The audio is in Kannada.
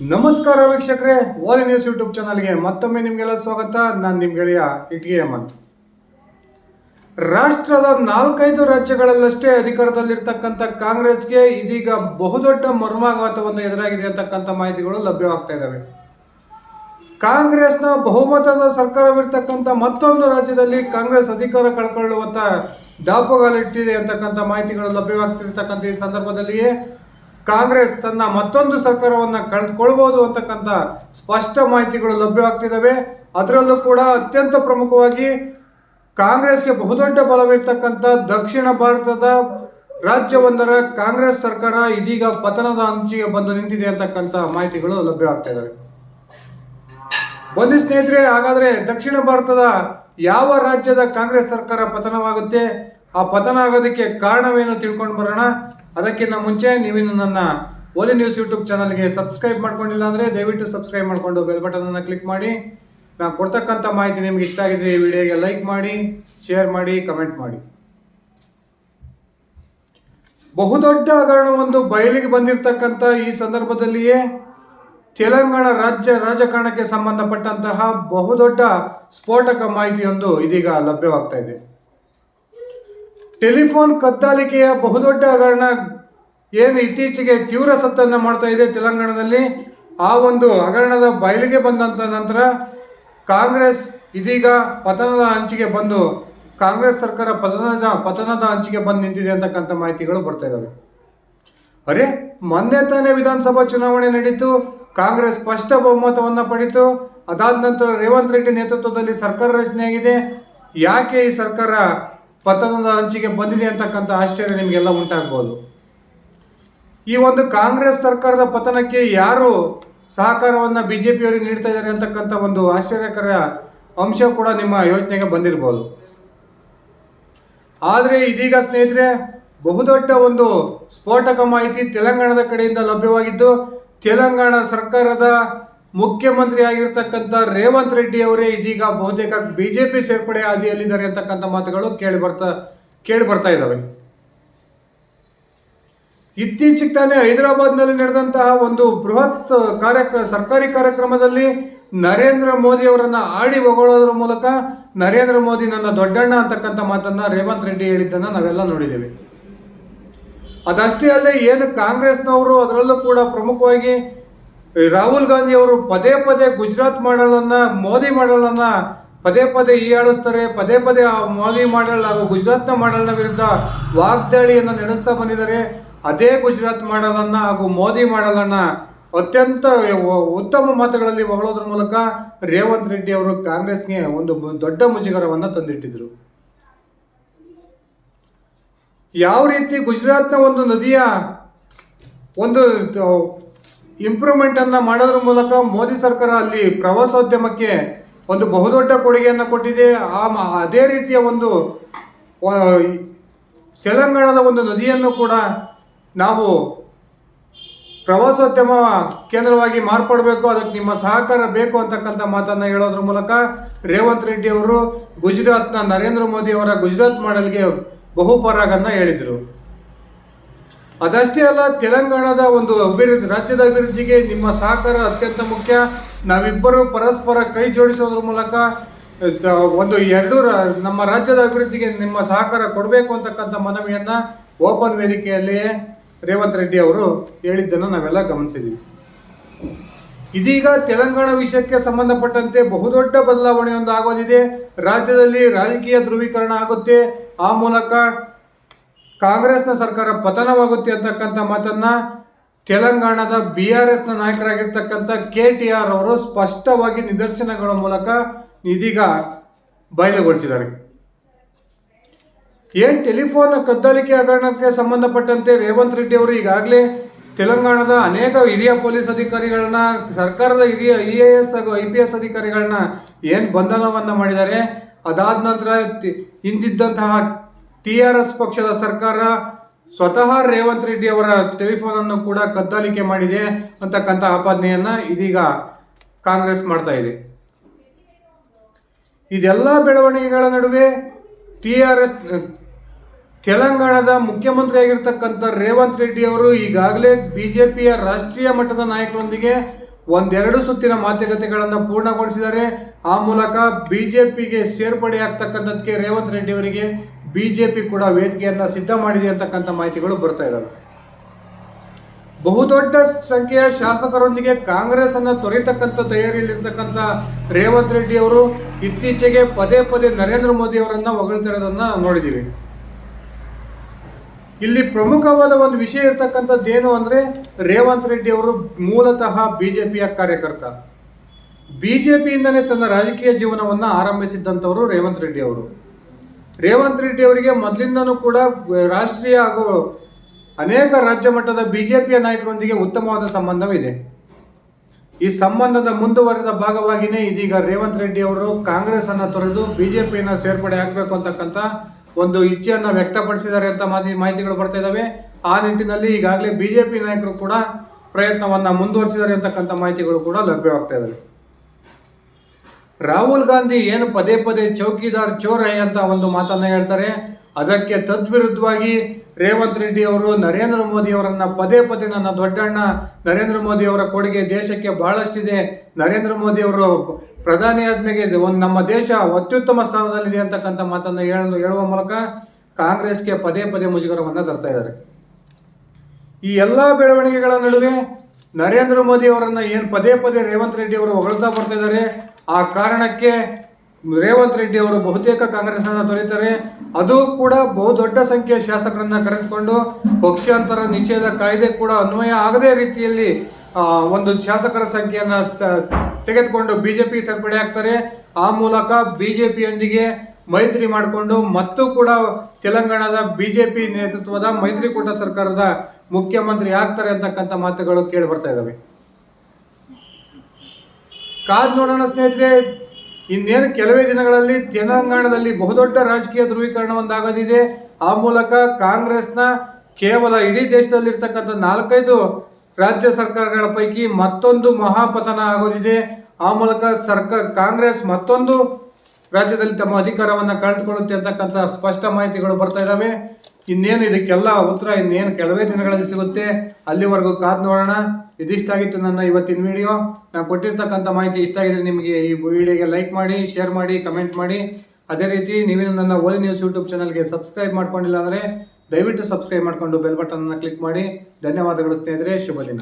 ನಮಸ್ಕಾರ ವೀಕ್ಷಕರೇ, ಓಲಿ ನ್ಯೂಸ್ ಯೂಟ್ಯೂಬ್ ಚಾನಲ್ಗೆ ಮತ್ತೊಮ್ಮೆ ನಿಮಗೆಲ್ಲ ಸ್ವಾಗತ. ನಾನು ನಿಮ್ಮ ಗೆಳೆಯ ಇಟ್ಗೆ ಹೇಮಂತ್ ರಾಷ್ಟ್ರದ ನಾಲ್ಕೈದು ರಾಜ್ಯಗಳಲ್ಲಷ್ಟೇ ಅಧಿಕಾರದಲ್ಲಿರ್ತಕ್ಕಂಥ ಕಾಂಗ್ರೆಸ್ಗೆ ಇದೀಗ ಬಹುದೊಡ್ಡ ಮರ್ಮಾಘಾತವನ್ನು ಎದುರಾಗಿದೆ ಅಂತಕ್ಕಂಥ ಮಾಹಿತಿಗಳು ಲಭ್ಯವಾಗ್ತಾ ಇದ್ದಾವೆ ಕಾಂಗ್ರೆಸ್ನ ಬಹುಮತದ ಸರ್ಕಾರವಿರ್ತಕ್ಕಂಥ ಮತ್ತೊಂದು ರಾಜ್ಯದಲ್ಲಿ ಕಾಂಗ್ರೆಸ್ ಅಧಿಕಾರ ಕಳ್ಕೊಳ್ಳುವಂಥ ದಾಪುಗಾಲಿಟ್ಟಿದೆ ಅಂತಕ್ಕಂಥ ಮಾಹಿತಿಗಳು ಲಭ್ಯವಾಗ್ತಿರ್ತಕ್ಕಂಥ ಈ ಸಂದರ್ಭದಲ್ಲಿಯೇ ಕಾಂಗ್ರೆಸ್ ತನ್ನ ಮತ್ತೊಂದು ಸರ್ಕಾರವನ್ನು ಕಳೆದುಕೊಳ್ಬಹುದು ಅಂತಕ್ಕಂಥ ಸ್ಪಷ್ಟ ಮಾಹಿತಿಗಳು ಲಭ್ಯವಾಗ್ತಿದ್ದಾವೆ. ಅದರಲ್ಲೂ ಕೂಡ ಅತ್ಯಂತ ಪ್ರಮುಖವಾಗಿ ಕಾಂಗ್ರೆಸ್ಗೆ ಬಹುದೊಡ್ಡ ಬಲವಿರ್ತಕ್ಕಂಥ ದಕ್ಷಿಣ ಭಾರತದ ರಾಜ್ಯವೊಂದರ ಕಾಂಗ್ರೆಸ್ ಸರ್ಕಾರ ಇದೀಗ ಪತನದ ಅಂಚಿಗೆ ಬಂದು ನಿಂತಿದೆ ಅಂತಕ್ಕಂಥ ಮಾಹಿತಿಗಳು ಲಭ್ಯವಾಗ್ತಾ ಇದ್ದಾವೆ ಬನ್ನಿ ಸ್ನೇಹಿತರೆ, ಹಾಗಾದ್ರೆ ದಕ್ಷಿಣ ಭಾರತದ ಯಾವ ರಾಜ್ಯದ ಕಾಂಗ್ರೆಸ್ ಸರ್ಕಾರ ಪತನವಾಗುತ್ತೆ? ಆ ಪತನ ಆಗೋದಕ್ಕೆ ಕಾರಣವೇನು ತಿಳ್ಕೊಂಡು ಬರೋಣ. ಅದಕ್ಕಿಂತ ಮುಂಚೆ ನೀವಿನ್ನು ನನ್ನ ಓಲಿ ನ್ಯೂಸ್ ಯೂಟ್ಯೂಬ್ ಚಾನಲ್ಗೆ ಸಬ್ಸ್ಕ್ರೈಬ್ ಮಾಡ್ಕೊಂಡಿಲ್ಲ ಅಂದರೆ ದಯವಿಟ್ಟು ಸಬ್ಸ್ಕ್ರೈಬ್ ಮಾಡಿಕೊಂಡು ಬೆಲ್ ಬಟನನ್ನು ಕ್ಲಿಕ್ ಮಾಡಿ. ನಾನು ಕೊಡ್ತಕ್ಕಂಥ ಮಾಹಿತಿ ನಿಮ್ಗೆ ಇಷ್ಟ ಆಗಿದ್ರೆ ಈ ವಿಡಿಯೋಗೆ ಲೈಕ್ ಮಾಡಿ, ಶೇರ್ ಮಾಡಿ, ಕಮೆಂಟ್ ಮಾಡಿ. ಬಹುದೊಡ್ಡ ಹಗರಣವೊಂದು ಬಯಲಿಗೆ ಬಂದಿರತಕ್ಕಂಥ ಈ ಸಂದರ್ಭದಲ್ಲಿಯೇ ತೆಲಂಗಾಣ ರಾಜ್ಯ ರಾಜಕಾರಣಕ್ಕೆ ಸಂಬಂಧಪಟ್ಟಂತಹ ಬಹುದೊಡ್ಡ ಸ್ಫೋಟಕ ಮಾಹಿತಿಯೊಂದು ಇದೀಗ ಲಭ್ಯವಾಗ್ತಾ ಇದೆ. ಟೆಲಿಫೋನ್ ಕದ್ದಾಲಿಕೆಯ ಬಹುದೊಡ್ಡ ಹಗರಣ ಏನು ಇತ್ತೀಚೆಗೆ ತೀವ್ರ ಸತ್ತನ್ನು ಮಾಡ್ತಾ ಇದೆ ತೆಲಂಗಾಣದಲ್ಲಿ. ಆ ಒಂದು ಹಗರಣದ ಬಯಲಿಗೆ ಬಂದಂತ ನಂತರ ಕಾಂಗ್ರೆಸ್ ಇದೀಗ ಪತನದ ಅಂಚಿಗೆ ಬಂದು ಕಾಂಗ್ರೆಸ್ ಸರ್ಕಾರ ಪತನ ಪತನದ ಅಂಚಿಗೆ ಬಂದು ನಿಂತಿದೆ ಅಂತಕ್ಕಂಥ ಮಾಹಿತಿಗಳು ಬರ್ತಾ ಇದ್ದಾವೆ ಅರೆ, ಮೊನ್ನೆ ತಾನೇ ವಿಧಾನಸಭಾ ಚುನಾವಣೆ ನಡೀತು, ಕಾಂಗ್ರೆಸ್ ಸ್ಪಷ್ಟ ಬಹುಮತವನ್ನು ಪಡಿತು, ಅದಾದ ನಂತರ ರೇವಂತ್ ರೆಡ್ಡಿ ನೇತೃತ್ವದಲ್ಲಿ ಸರ್ಕಾರ ರಚನೆಯಾಗಿದೆ. ಯಾಕೆ ಈ ಸರ್ಕಾರ ಪತನದ ಹಂಚಿಕೆ ಬಂದಿದೆ ಅಂತಕ್ಕಂಥ ಆಶ್ಚರ್ಯ ನಿಮಗೆಲ್ಲ ಉಂಟಾಗ್ಬೋದು. ಈ ಒಂದು ಕಾಂಗ್ರೆಸ್ ಸರ್ಕಾರದ ಪತನಕ್ಕೆ ಯಾರು ಸಹಕಾರವನ್ನು ಬಿ ಜೆ ಪಿಯವರಿಗೆ ನೀಡ್ತಾ ಇದ್ದಾರೆ ಅಂತಕ್ಕಂಥ ಒಂದು ಆಶ್ಚರ್ಯಕರ ಅಂಶ ಕೂಡ ನಿಮ್ಮ ಯೋಚನೆಗೆ ಬಂದಿರ್ಬೋದು. ಆದರೆ ಇದೀಗ ಸ್ನೇಹಿತರೆ, ಬಹುದೊಡ್ಡ ಒಂದು ಸ್ಫೋಟಕ ಮಾಹಿತಿ ತೆಲಂಗಾಣದ ಕಡೆಯಿಂದ ಲಭ್ಯವಾಗಿದ್ದು, ತೆಲಂಗಾಣ ಸರ್ಕಾರದ ಮುಖ್ಯಮಂತ್ರಿ ಆಗಿರ್ತಕ್ಕಂಥ ರೇವಂತ್ ರೆಡ್ಡಿ ಅವರೇ ಇದೀಗ ಬಹುತೇಕ ಬಿಜೆಪಿ ಸೇರ್ಪಡೆ ಹಾದಿಯಲ್ಲಿದ್ದಾರೆ ಅಂತಕ್ಕಂಥ ಮಾತುಗಳು ಕೇಳಿ ಬರ್ತಾ ಕೇಳಿ ಬರ್ತಾ ಇದ್ದಾವೆ. ಇತ್ತೀಚೆಗೆ ತಾನೇ ಹೈದರಾಬಾದ್ನಲ್ಲಿ ನಡೆದಂತಹ ಒಂದು ಬೃಹತ್ ಕಾರ್ಯಕ್ರಮ ಸರ್ಕಾರಿ ಕಾರ್ಯಕ್ರಮದಲ್ಲಿ ನರೇಂದ್ರ ಮೋದಿ ಅವರನ್ನ ಆಡಿ ಹೊಗಳೋದ್ರ ಮೂಲಕ ನರೇಂದ್ರ ಮೋದಿ ನನ್ನ ದೊಡ್ಡಣ್ಣ ಅಂತಕ್ಕಂಥ ಮಾತನ್ನ ರೇವಂತ್ ರೆಡ್ಡಿ ಹೇಳಿದ್ದನ್ನ ನಾವೆಲ್ಲ ನೋಡಿದ್ದೇವೆ. ಅದಷ್ಟೇ ಅಲ್ಲದೆ ಏನು ಕಾಂಗ್ರೆಸ್ನವರು ಅದರಲ್ಲೂ ಕೂಡ ಪ್ರಮುಖವಾಗಿ ರಾಹುಲ್ ಗಾಂಧಿ ಅವರು ಪದೇ ಪದೇ ಗುಜರಾತ್ ಮಾಡಲನ್ನ, ಮೋದಿ ಮಾಡಲನ್ನ, ಪದೇ ಪದೇ ಹೀಯಾಳಿಸ್ತಾರೆ ಪದೇ ಪದೇ ಆ ಮೋದಿ ಮಾಡಲ್ ಹಾಗೂ ಗುಜರಾತ್ನ ಮಾಡಲ್ನ ವಿರುದ್ಧ ವಾಗ್ದಾಳಿಯನ್ನು ನಡೆಸ್ತಾ ಬಂದಿದ್ದಾರೆ. ಅದೇ ಗುಜರಾತ್ ಮಾಡಲನ್ನ ಹಾಗೂ ಮೋದಿ ಮಾಡಲನ್ನ ಅತ್ಯಂತ ಉತ್ತಮ ಮಾತುಗಳಲ್ಲಿ ಹೊಗಳೋದ್ರ ಮೂಲಕ ರೇವಂತ್ ರೆಡ್ಡಿ ಅವರು ಕಾಂಗ್ರೆಸ್ಗೆ ಒಂದು ದೊಡ್ಡ ಮುಜುಗರವನ್ನು ತಂದಿಟ್ಟಿದ್ರು. ಯಾವ ರೀತಿ ಗುಜರಾತ್ನ ಒಂದು ನದಿಯ ಒಂದು ಇಂಪ್ರೂವ್ಮೆಂಟ್ ಅನ್ನ ಮಾಡೋದ್ರ ಮೂಲಕ ಮೋದಿ ಸರ್ಕಾರ ಅಲ್ಲಿ ಪ್ರವಾಸೋದ್ಯಮಕ್ಕೆ ಒಂದು ಬಹುದೊಡ್ಡ ಕೊಡುಗೆಯನ್ನು ಕೊಟ್ಟಿದೆ. ಆ ಅದೇ ರೀತಿಯ ಒಂದು ತೆಲಂಗಾಣದ ಒಂದು ನದಿಯನ್ನು ಕೂಡ ನಾವು ಪ್ರವಾಸೋದ್ಯಮ ಕೇಂದ್ರವಾಗಿ ಮಾರ್ಪಡಬೇಕು, ಅದಕ್ಕೆ ನಿಮ್ಮ ಸಹಕಾರ ಬೇಕು ಅಂತಕ್ಕಂಥ ಮಾತನ್ನ ಹೇಳೋದ್ರ ಮೂಲಕ ರೇವಂತ್ ರೆಡ್ಡಿ ಅವರು ಗುಜರಾತ್ನ ನರೇಂದ್ರ ಮೋದಿ ಅವರ ಗುಜರಾತ್ ಮಾಡಲ್ಗೆ ಬಹುಪರಾಗನ್ನು ಹೇಳಿದರು. ಅದಷ್ಟೇ ಅಲ್ಲ, ತೆಲಂಗಾಣದ ಒಂದು ಅಭಿವೃದ್ಧಿ, ರಾಜ್ಯದ ಅಭಿವೃದ್ಧಿಗೆ ನಿಮ್ಮ ಸಹಕಾರ ಅತ್ಯಂತ ಮುಖ್ಯ. ನಾವಿಬ್ಬರು ಪರಸ್ಪರ ಕೈ ಜೋಡಿಸೋದ್ರ ಮೂಲಕ ಒಂದು ಎರಡು ನಮ್ಮ ರಾಜ್ಯದ ಅಭಿವೃದ್ಧಿಗೆ ನಿಮ್ಮ ಸಹಕಾರ ಕೊಡಬೇಕು ಅಂತಕ್ಕಂಥ ಮನವಿಯನ್ನು ಓಪನ್ ವೇದಿಕೆಯಲ್ಲಿಯೇ ರೇವಂತ್ ರೆಡ್ಡಿ ಅವರು ಹೇಳಿದ್ದನ್ನು ನಾವೆಲ್ಲ ಗಮನಿಸಿದ್ದೀವಿ ಇದೀಗ ತೆಲಂಗಾಣ ವಿಷಯಕ್ಕೆ ಸಂಬಂಧಪಟ್ಟಂತೆ ಬಹುದೊಡ್ಡ ಬದಲಾವಣೆಯೊಂದು ಆಗೋದಿದೆ. ರಾಜ್ಯದಲ್ಲಿ ರಾಜಕೀಯ ಧ್ರುವೀಕರಣ ಆಗುತ್ತೆ. ಆ ಮೂಲಕ ಕಾಂಗ್ರೆಸ್ನ ಸರ್ಕಾರ ಪತನವಾಗುತ್ತೆ ಅಂತಕ್ಕಂಥ ಮಾತನ್ನ ತೆಲಂಗಾಣದ ಬಿ ಆರ್ ಎಸ್ನ ನಾಯಕರಾಗಿರ್ತಕ್ಕಂಥ ಕೆ ಟಿ ಆರ್ ಅವರು ಸ್ಪಷ್ಟವಾಗಿ ನಿದರ್ಶನಗಳ ಮೂಲಕ ಇದೀಗ ಬಯಲುಗೊಳಿಸಿದ್ದಾರೆ. ಏನು ಟೆಲಿಫೋನ್ ಕದ್ದಾಲಿಕೆ ಹಗರಣಕ್ಕೆ ಸಂಬಂಧಪಟ್ಟಂತೆ ರೇವಂತ್ ರೆಡ್ಡಿ ಅವರು ಈಗಾಗಲೇ ತೆಲಂಗಾಣದ ಅನೇಕ ಹಿರಿಯ ಪೊಲೀಸ್ ಅಧಿಕಾರಿಗಳನ್ನ, ಸರ್ಕಾರದ ಹಿರಿಯ ಇ ಎ ಎಸ್ ಹಾಗೂ ಐ ಪಿ ಎಸ್ ಅಧಿಕಾರಿಗಳನ್ನ ಏನು ಬಂಧನವನ್ನ ಮಾಡಿದ್ದಾರೆ, ಅದಾದ ನಂತರ ಹಿಂದಿದ್ದಂತಹ ಟಿ ಆರ್ ಎಸ್ ಪಕ್ಷದ ಸರ್ಕಾರ ಸ್ವತಃ ರೇವಂತ್ ರೆಡ್ಡಿ ಅವರ ಟೆಲಿಫೋನ್ ಅನ್ನು ಕೂಡ ಕದ್ದಾಲಿಕೆ ಮಾಡಿದೆ ಅಂತಕ್ಕಂಥ ಆಪಾದನೆಯನ್ನ ಇದೀಗ ಕಾಂಗ್ರೆಸ್ ಮಾಡ್ತಾ ಇದೆ. ಇದೆಲ್ಲ ಬೆಳವಣಿಗೆಗಳ ನಡುವೆ ಟಿ ಆರ್ ಎಸ್, ತೆಲಂಗಾಣದ ಮುಖ್ಯಮಂತ್ರಿ ಆಗಿರ್ತಕ್ಕಂಥ ರೇವಂತ್ ರೆಡ್ಡಿ ಅವರು ಈಗಾಗಲೇ ಬಿಜೆಪಿಯ ರಾಷ್ಟ್ರೀಯ ಮಟ್ಟದ ನಾಯಕರೊಂದಿಗೆ ಒಂದೆರಡು ಸುತ್ತಿನ ಮಾತುಕತೆಗಳನ್ನು ಪೂರ್ಣಗೊಳಿಸಿದ್ದಾರೆ. ಆ ಮೂಲಕ ಬಿಜೆಪಿಗೆ ಸೇರ್ಪಡೆ ಆಗ್ತಕ್ಕಂಥದ್ದಕ್ಕೆ ರೇವಂತ್ ರೆಡ್ಡಿ ಅವರಿಗೆ ಬಿಜೆಪಿ ಕೂಡ ವೇದಿಕೆಯನ್ನ ಸಿದ್ಧ ಮಾಡಿದೆ ಅಂತಕ್ಕಂಥ ಮಾಹಿತಿಗಳು ಬರ್ತಾ ಇದ್ದಾವೆ ಬಹುದೊಡ್ಡ ಸಂಖ್ಯೆಯ ಶಾಸಕರೊಂದಿಗೆ ಕಾಂಗ್ರೆಸ್ ಅನ್ನ ತೊರೆಯತಕ್ಕಂಥ ತಯಾರಿಯಲ್ಲಿರ್ತಕ್ಕಂಥ ರೇವಂತ್ ರೆಡ್ಡಿ ಅವರು ಇತ್ತೀಚೆಗೆ ಪದೇ ಪದೇ ನರೇಂದ್ರ ಮೋದಿ ಅವರನ್ನ ಹೊಗಳ್ತಿರೋದನ್ನ ನೋಡಿದೀವಿ. ಇಲ್ಲಿ ಪ್ರಮುಖವಾದ ಒಂದು ವಿಷಯ ಇರತಕ್ಕಂಥದ್ದು ಏನು ಅಂದ್ರೆ ರೇವಂತ್ ರೆಡ್ಡಿ ಅವರು ಮೂಲತಃ ಬಿಜೆಪಿಯ ಕಾರ್ಯಕರ್ತ. ಬಿಜೆಪಿಯಿಂದನೇ ತನ್ನ ರಾಜಕೀಯ ಜೀವನವನ್ನ ಆರಂಭಿಸಿದ್ದಂಥವರು ರೇವಂತ್ ರೆಡ್ಡಿ ಅವರು. ರೇವಂತ್ ರೆಡ್ಡಿ ಅವರಿಗೆ ಮೊದಲಿಂದನೂ ಕೂಡ ರಾಷ್ಟ್ರೀಯ ಹಾಗೂ ಅನೇಕ ರಾಜ್ಯ ಮಟ್ಟದ ಬಿಜೆಪಿಯ ನಾಯಕರೊಂದಿಗೆ ಉತ್ತಮವಾದ ಸಂಬಂಧವಿದೆ. ಈ ಸಂಬಂಧದ ಮುಂದುವರೆದ ಭಾಗವಾಗಿಯೇ ಇದೀಗ ರೇವಂತ್ ರೆಡ್ಡಿ ಅವರು ಕಾಂಗ್ರೆಸ್ ಅನ್ನು ತೊರೆದು ಬಿಜೆಪಿಯನ್ನ ಸೇರ್ಪಡೆ ಆಗಬೇಕು ಅಂತಕ್ಕಂಥ ಒಂದು ಇಚ್ಛೆಯನ್ನು ವ್ಯಕ್ತಪಡಿಸಿದ್ದಾರೆ ಅಂತ ಮಾತಿ, ಮಾಹಿತಿಗಳು ಬರ್ತಾ ಇದ್ದಾವೆ ಆ ನಿಟ್ಟಿನಲ್ಲಿ ಈಗಾಗಲೇ ಬಿಜೆಪಿ ನಾಯಕರು ಕೂಡ ಪ್ರಯತ್ನವನ್ನ ಮುಂದುವರಿಸಿದ್ದಾರೆ ಅಂತಕ್ಕಂಥ ಮಾಹಿತಿಗಳು ಕೂಡ ಲಭ್ಯವಾಗ್ತಾ ಇದಾವೆ. ರಾಹುಲ್ ಗಾಂಧಿ ಏನು ಪದೇ ಪದೇ ಚೌಕಿದಾರ್ ಚೋರ ಅಂತ ಒಂದು ಮಾತನ್ನ ಹೇಳ್ತಾರೆ. ಅದಕ್ಕೆ ತದ್ವಿರುದ್ಧವಾಗಿ ರೇವಂತ್ ರೆಡ್ಡಿ ಅವರು, ನರೇಂದ್ರ ಮೋದಿ ಅವರನ್ನ ಪದೇ ಪದೇ ನನ್ನ ದೊಡ್ಡಣ್ಣ ನರೇಂದ್ರ ಮೋದಿ ಅವರ ಕೊಡುಗೆ ದೇಶಕ್ಕೆ ಬಹಳಷ್ಟಿದೆ. ನರೇಂದ್ರ ಮೋದಿ ಅವರು ಪ್ರಧಾನಿ ಆದ್ಮೇಲೆ ಒಂದು ನಮ್ಮ ದೇಶ ಅತ್ಯುತ್ತಮ ಸ್ಥಾನದಲ್ಲಿದೆ ಅಂತಕ್ಕಂಥ ಮಾತನ್ನು ಹೇಳಲು, ಹೇಳುವ ಮೂಲಕ ಕಾಂಗ್ರೆಸ್ಗೆ ಪದೇ ಪದೇ ಮುಜುಗರವನ್ನು ತರ್ತಾ ಇದ್ದಾರೆ. ಈ ಎಲ್ಲಾ ಬೆಳವಣಿಗೆಗಳ ನಡುವೆ ನರೇಂದ್ರ ಮೋದಿ ಅವರನ್ನು ಏನು ಪದೇ ಪದೇ ರೇವಂತ್ ರೆಡ್ಡಿ ಅವರು ಹೊಗಳ್ತಾ ಬರ್ತಾ ಇದ್ದಾರೆ. ಆ ಕಾರಣಕ್ಕೆ ರೇವಂತ್ ರೆಡ್ಡಿ ಅವರು ಬಹುತೇಕ ಕಾಂಗ್ರೆಸ್ ಅನ್ನ ತೊರೀತಾರೆ. ಅದು ಕೂಡ ಬಹುದೊಡ್ಡ ಸಂಖ್ಯೆಯ ಶಾಸಕರನ್ನ ಕರೆದುಕೊಂಡು ಪಕ್ಷಾಂತರ ನಿಷೇಧ ಕಾಯ್ದೆ ಕೂಡ ಅನ್ವಯ ಆಗದೇ ರೀತಿಯಲ್ಲಿ ಒಂದು ಶಾಸಕರ ಸಂಖ್ಯೆಯನ್ನ ತೆಗೆದುಕೊಂಡು ಬಿಜೆಪಿ ಸೇರ್ಪಡೆ ಆಗ್ತಾರೆ. ಆ ಮೂಲಕ ಬಿಜೆಪಿಯೊಂದಿಗೆ ಮೈತ್ರಿ ಮಾಡಿಕೊಂಡು ಮತ್ತು ಕೂಡ ತೆಲಂಗಾಣದ ಬಿಜೆಪಿ ನೇತೃತ್ವದ ಮೈತ್ರಿಕೂಟ ಸರ್ಕಾರದ ಮುಖ್ಯಮಂತ್ರಿ ಆಗ್ತಾರೆ ಅಂತಕ್ಕಂಥ ಮಾತುಗಳು ಕೇಳಿ ಬರ್ತಾ ಇದಾವೆ. ಕಾದ್ ನೋಡೋಣ ಸ್ನೇಹಿತರೆ, ಇನ್ನೇನು ಕೆಲವೇ ದಿನಗಳಲ್ಲಿ ತೆಲಂಗಾಣದಲ್ಲಿ ಬಹುದೊಡ್ಡ ರಾಜಕೀಯ ಧ್ರುವೀಕರಣ ಒಂದಾಗೋದಿದೆ. ಆ ಮೂಲಕ ಕಾಂಗ್ರೆಸ್ನ ಕೇವಲ ಇಡೀ ದೇಶದಲ್ಲಿರ್ತಕ್ಕಂಥ ನಾಲ್ಕೈದು ರಾಜ್ಯ ಸರ್ಕಾರಗಳ ಪೈಕಿ ಮತ್ತೊಂದು ಮಹಾಪತನ ಆಗೋದಿದೆ. ಆ ಮೂಲಕ ಸರ್ಕಾರ ಕಾಂಗ್ರೆಸ್ ಮತ್ತೊಂದು ರಾಜ್ಯದಲ್ಲಿ ತಮ್ಮ ಅಧಿಕಾರವನ್ನು ಕಳೆದುಕೊಳ್ಳುತ್ತೆ ಅಂತಕ್ಕಂಥ ಸ್ಪಷ್ಟ ಮಾಹಿತಿಗಳು ಬರ್ತಾ ಇದ್ದಾವೆ ಇನ್ನೇನು ಇದಕ್ಕೆಲ್ಲ ಉತ್ತರ ಇನ್ನೇನು ಕೆಲವೇ ದಿನಗಳಲ್ಲಿ ಸಿಗುತ್ತೆ. ಅಲ್ಲಿವರೆಗೂ ಕಾದ್ ನೋಡೋಣ. ಇದಿಷ್ಟ ಆಗಿತ್ತು ನನ್ನ ಇವತ್ತಿನ ವಿಡಿಯೋ. ನಾನು ಕೊಟ್ಟಿರ್ತಕ್ಕಂಥ ಮಾಹಿತಿ ಇಷ್ಟ ಆಗಿದ್ರೆ ನಿಮಗೆ ಈ ವಿಡಿಯೋಗೆ ಲೈಕ್ ಮಾಡಿ, ಶೇರ್ ಮಾಡಿ, ಕಮೆಂಟ್ ಮಾಡಿ. ಅದೇ ರೀತಿ ನೀವೇನು ನನ್ನ ಓಲಿ ನ್ಯೂಸ್ ಯೂಟ್ಯೂಬ್ ಚಾನಲ್ಗೆ ಸಬ್ಸ್ಕ್ರೈಬ್ ಮಾಡ್ಕೊಂಡಿಲ್ಲ ಅಂದರೆ ದಯವಿಟ್ಟು ಸಬ್ಸ್ಕ್ರೈಬ್ ಮಾಡಿಕೊಂಡು ಬೆಲ್ ಬಟನ್ನ ಕ್ಲಿಕ್ ಮಾಡಿ. ಧನ್ಯವಾದಗಳು ಸ್ನೇಹಿತರೆ. ಶುಭ ದಿನ.